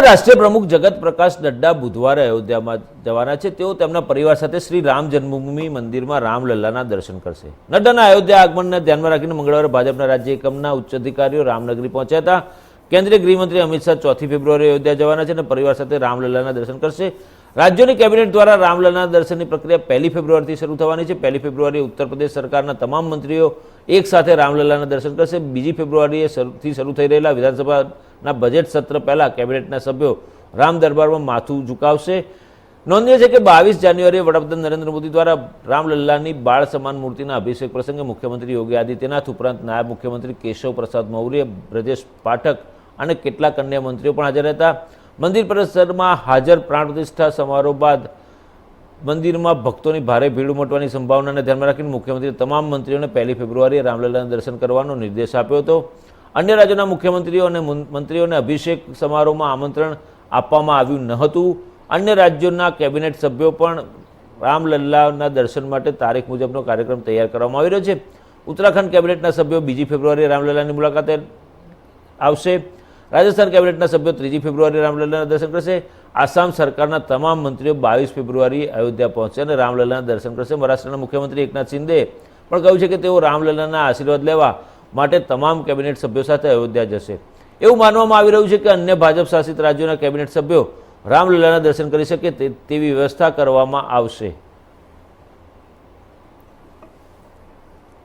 ભાજપના રાષ્ટ્રીય પ્રમુખ જગત પ્રકાશ નડ્ડા બુધવારે અયોધ્યામાં જવાના છે. તેઓ તેમના પરિવાર સાથે શ્રી રામ જન્મભૂમિ મંદિરમાં રામલલ્લાના દર્શન કરશે. નડ્ડાના અયોધ્યા આગમનને ધ્યાનમાં રાખીને મંગળવારે ભાજપના રાજ્ય એકમના ઉચ્ચ અધિકારીઓ રામનગરી પહોંચ્યા હતા. કેન્દ્રીય ગૃહમંત્રી અમિત શાહ ચોથી ફેબ્રુઆરી અયોધ્યા જવાના છે અને પરિવાર સાથે રામલલ્લાના દર્શન કરશે. રાજ્યોની કેબિનેટ દ્વારા રામલલ્લાના દર્શનની પ્રક્રિયા પહેલી ફેબ્રુઆરીથી શરૂ થવાની છે. પહેલી ફેબ્રુઆરીએ ઉત્તર પ્રદેશ સરકારના તમામ મંત્રીઓ એક સાથે રામલલ્લાના દર્શન કરશે. બીજી ફેબ્રુઆરીએ શરૂથી શરૂ થઈ રહેલા વિધાનસભાના બજેટ સત્ર પહેલાં કેબિનેટના સભ્યો રામ દરબારમાં માથું ઝુકાવશે. નોંધનીય છે કે બાવીસ જાન્યુઆરીએ વડાપ્રધાન નરેન્દ્ર મોદી દ્વારા રામલલ્લાની બાળ સમાન મૂર્તિના અભિષેક પ્રસંગે મુખ્યમંત્રી યોગી આદિત્યનાથ ઉપરાંત નાયબ મુખ્યમંત્રી કેશવ પ્રસાદ મૌર્ય, બ્રજેશ પાઠક અને કેટલાક અન્ય મંત્રીઓ પણ હાજર હતા મંદિર પરિસરમાં હાજર પ્રાણ પ્રતિષ્ઠા સમારોહ બાદ મંદિરમાં ભક્તોની ભારે ભીડ ઉમટવાની સંભાવનાને ધ્યાનમાં રાખીને મુખ્યમંત્રીએ તમામ મંત્રીઓને પહેલી ફેબ્રુઆરીએ રામલલ્લાના દર્શન કરવાનો નિર્દેશ આપ્યો હતો. અન્ય રાજ્યોના મુખ્યમંત્રીઓ અને મંત્રીઓને અભિષેક સમારોહમાં આમંત્રણ આપવામાં આવ્યું ન હતું. અન્ય રાજ્યોના કેબિનેટ સભ્યો પણ રામલલ્લાના દર્શન માટે તારીખ મુજબનો કાર્યક્રમ તૈયાર કરવામાં આવી રહ્યો છે. ઉત્તરાખંડ કેબિનેટના સભ્યો બીજી ફેબ્રુઆરીએ રામલલ્લાની મુલાકાતે આવશે. રાજસ્થાન કેબિનેટના સભ્યો ત્રીજી ફેબ્રુઆરીએ રામલલ્લાના દર્શન કરશે. આસામ સરકારના તમામ મંત્રીઓ બાવીસ ફેબ્રુઆરીએ અયોધ્યા પહોંચશે અને રામલલ્લાના દર્શન કરશે. મહારાષ્ટ્રના મુખ્યમંત્રી એકનાથ શિંદે પણ કહ્યું છે કે તેઓ રામલલ્લાના આશીર્વાદ લેવા માટે તમામ કેબિનેટ સભ્યો સાથે અયોધ્યા જશે. એવું માનવામાં આવી રહ્યું છે કે અન્ય ભાજપ શાસિત રાજ્યોના કેબિનેટ સભ્યો રામલીલાના દર્શન કરી શકે તેવી વ્યવસ્થા કરવામાં આવશે.